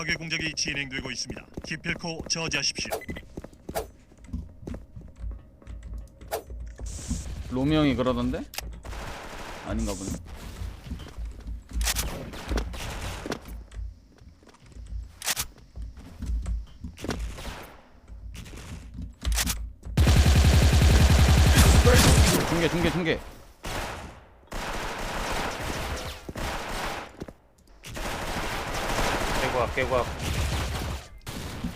파괴 공작이 진행되고 있습니다. 기필코 저지하십시오. 로미 형이 그러던데? 아닌가 보네. 중계 중계 중계 깨고학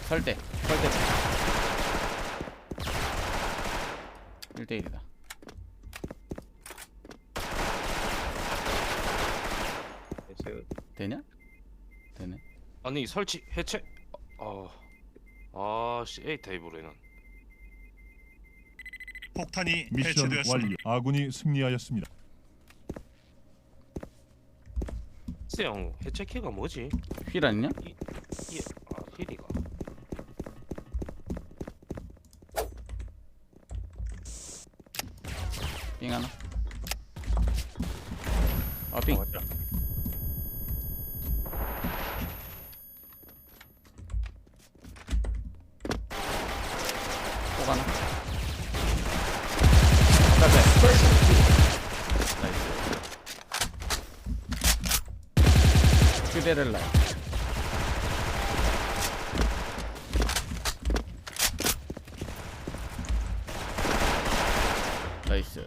설대 설대 1대1이다 되냐? 되네 아니 설치 해체 어 아씨 에이 테이블에는 폭탄이 미션 해체되었습니다. 완료. 아군이 승리하였습니다. 형 해체 키가 뭐지? 휠 아니냐? 이 아 힐이가. 삥 하나. 아삥 휴대렐라 나이스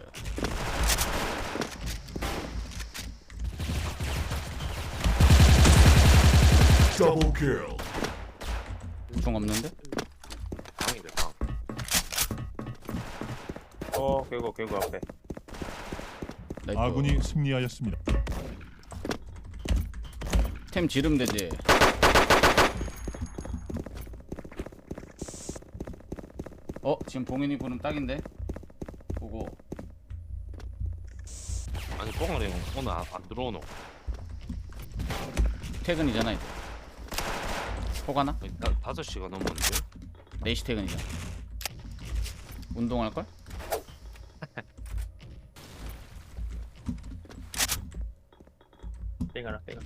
더블 킬. 중 없는데? 방이래 방 어, 개고, 개고 앞에. 나이스 아군이 승리하였습니다. 템 지름 되지 어 지금 봉인이 부름 딱인데 보고 아니, 뽕을 형 오늘 안, 안 들어오노. 퇴근이잖아 이제? 아니, 다, 다섯 시가 넘었는데? 4시 퇴근이잖아 운동할걸? 땡하나, 땡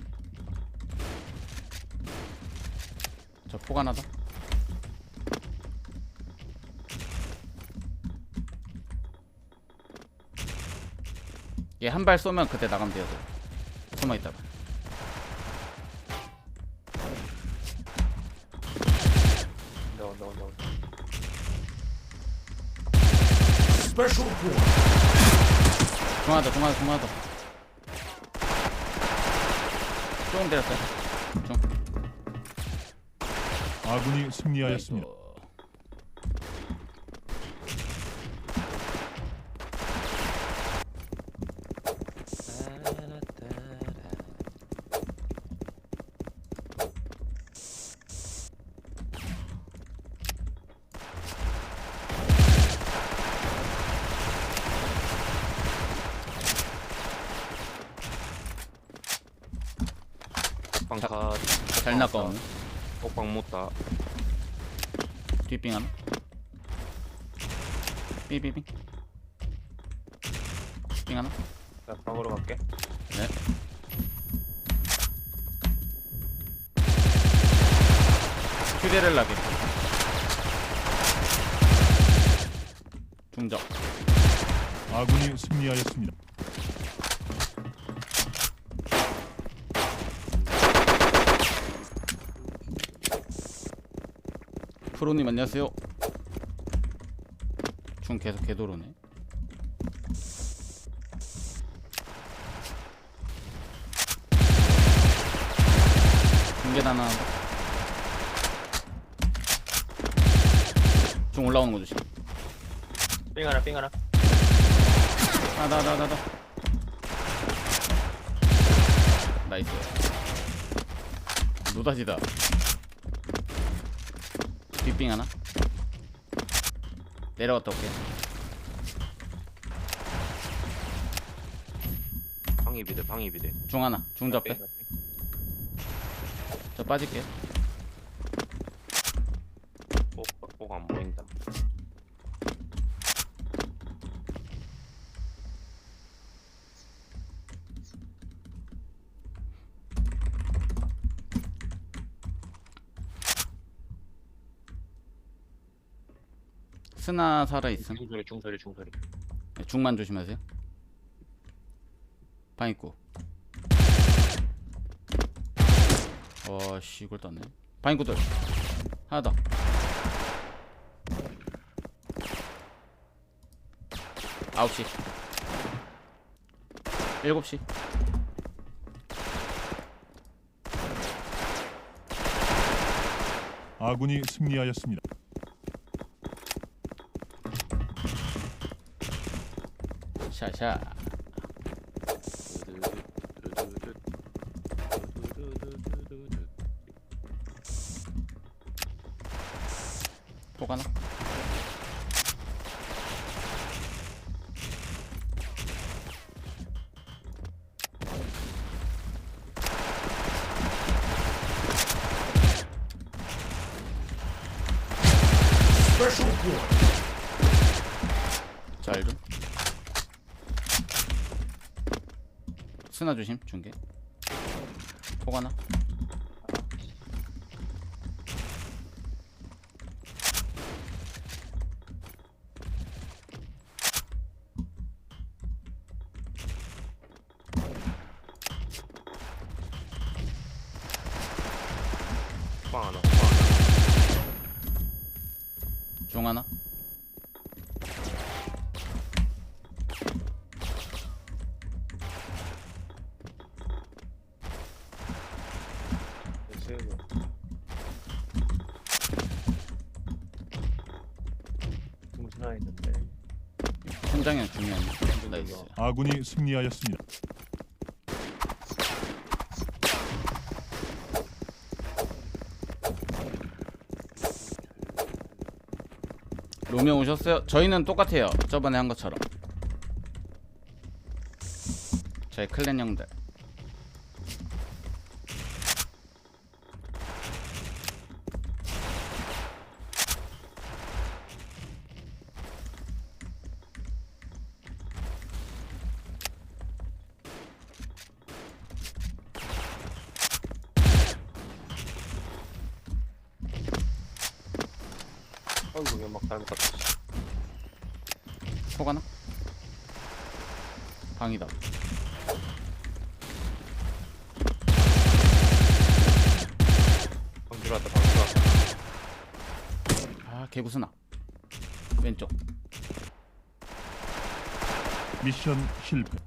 저 포가나다. 얘 한 발 쏘면 그때 나가면 돼요 숨어 있다가. no, no, no. 중하다 중하다 중하다. 조금 때렸어요. 중 아군이 승리하였습니다. 카, 잘 나가오네 옥방 못다. 뒷빙 하나 삐삐빙 빙 하나 나 방으로 갈게. 네 휴대를 나게 중적 아군이 승리하였습니다. 프로님 안녕하세요. 중 계속 개도로네. 중계단 하나 중 올라오는 거 조심. 삥 하나, 삥 하나. 아나나나나. 나이스. 노다지다 뒷빙 하나? 내려갔다 올게. 방이 비대, 방이 비대. 중 하나 중잡빼저 빠질게요. 옥, 옥안 보인다. 스나 살아 있음. 중소리 중소리 중소리 네, 중만 조심하세요. 방 입구. 어씨 이걸 떴네. 방 입구들. 하나 더. 아홉 시. 일곱 시. 아군이 승리하였습니다. 샤샤. 폭 하나. 잘 좀. 스나 조심 중계. 폭 하나. 빵 하나 빵 하나 중 하나. 세우고 중신 하나 있는데 현장에 중요한. 나이스. 아군이 승리하였습니다. 로미오 오셨어요? 저희는 똑같아요. 저번에 한 것처럼. 저희 클랜 형들. 연막 잘못 갔다 폭 하나? 방이다. 방 들어왔다 방 들어왔다 아 개구스나. 왼쪽. 미션 실패.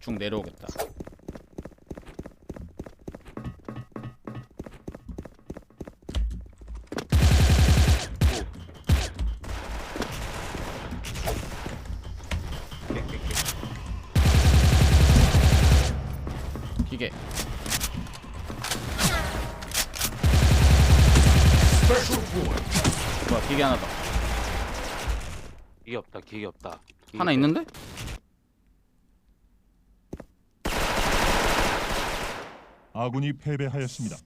중 내려오겠다. 기계 없다 기계 하나. 있는데? 아군이 패배하였습니다.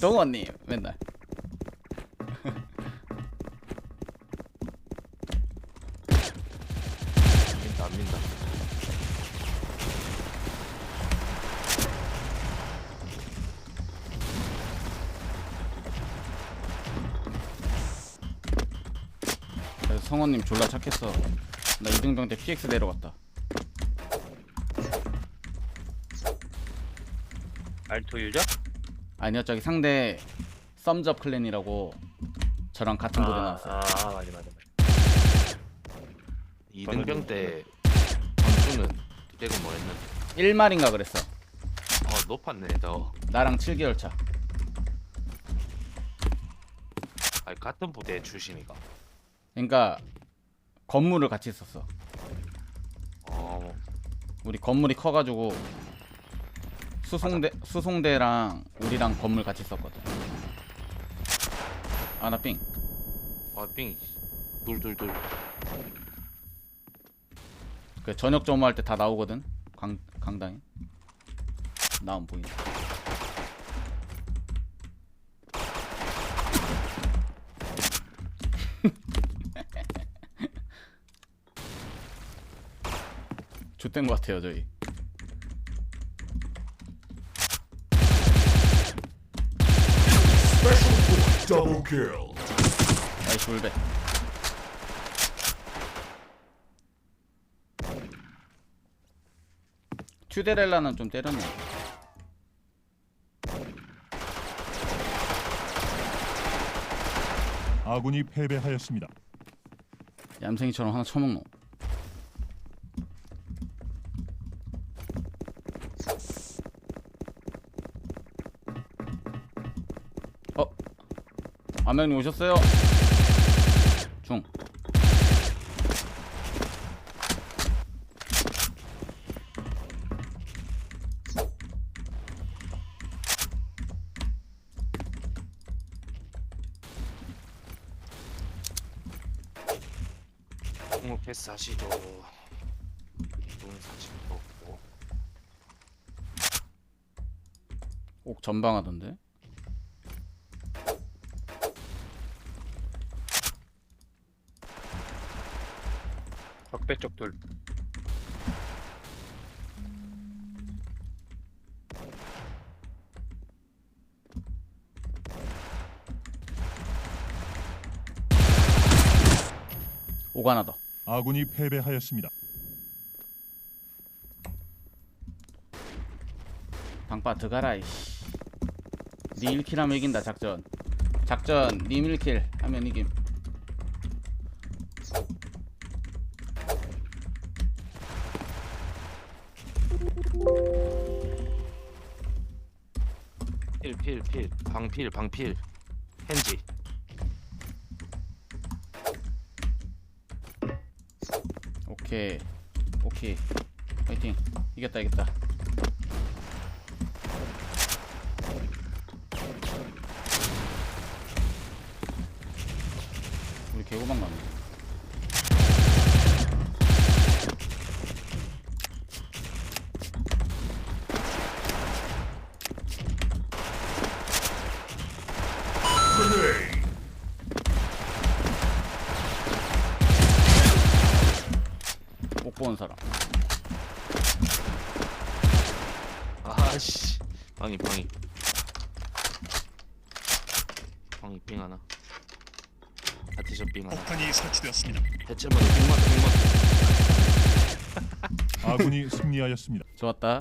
동원님 맨날. 안 민다 안 민다 그래서 성원님 졸라 착했어. 나 이등병 때 PX 내려갔다. 알토 유저? 아니요 저기 상대 썸접 클랜이라고 저랑 같은 부대 나왔어. 아, 아 맞아 맞아 이등병 때 건수는 그때가 뭐였는데 1말인가 그랬어. 어 높았네 저 나랑 7개월 차. 아니 같은 부대 출신이가 그러니까 건물을 같이 썼어. 어 우리 건물이 커가지고 수송대 수송대랑 우리랑 건물 같이 썼거든. 아나 삥. 아빙 둘둘둘 그 저녁 점호할 때 다 나오거든. 강 강당에. 나온 보인다. 좆된 것 같아요 저희. 나이스 불배 튜데렐라는 좀 때렸네. 아군이 패배하였습니다. 얌생이처럼 하나 쳐먹노 어? 아명님 오셨어요? 중 공무 패스 하시죠. 돈 사진도 꼭 전방하던데 적배 쪽 둘. 오가나다 아군이 패배하였습니다. 방파 들어가라 이씨 니 1킬 하면 이긴다 작전. 작전 님 1킬 하면 이김. 필필 필. 방필 방필. 헨지. 오케이. 오케이. 파이팅. 이겼다 이겼다 개고방 가네 못 보는 사람. 아씨 방이 방이. 방이 빙 하나 파티션 빙 하나 폭탄이 설치되었습니다. 대체머리 빙마트 빙마트 아군이 승리하였습니다. 좋았다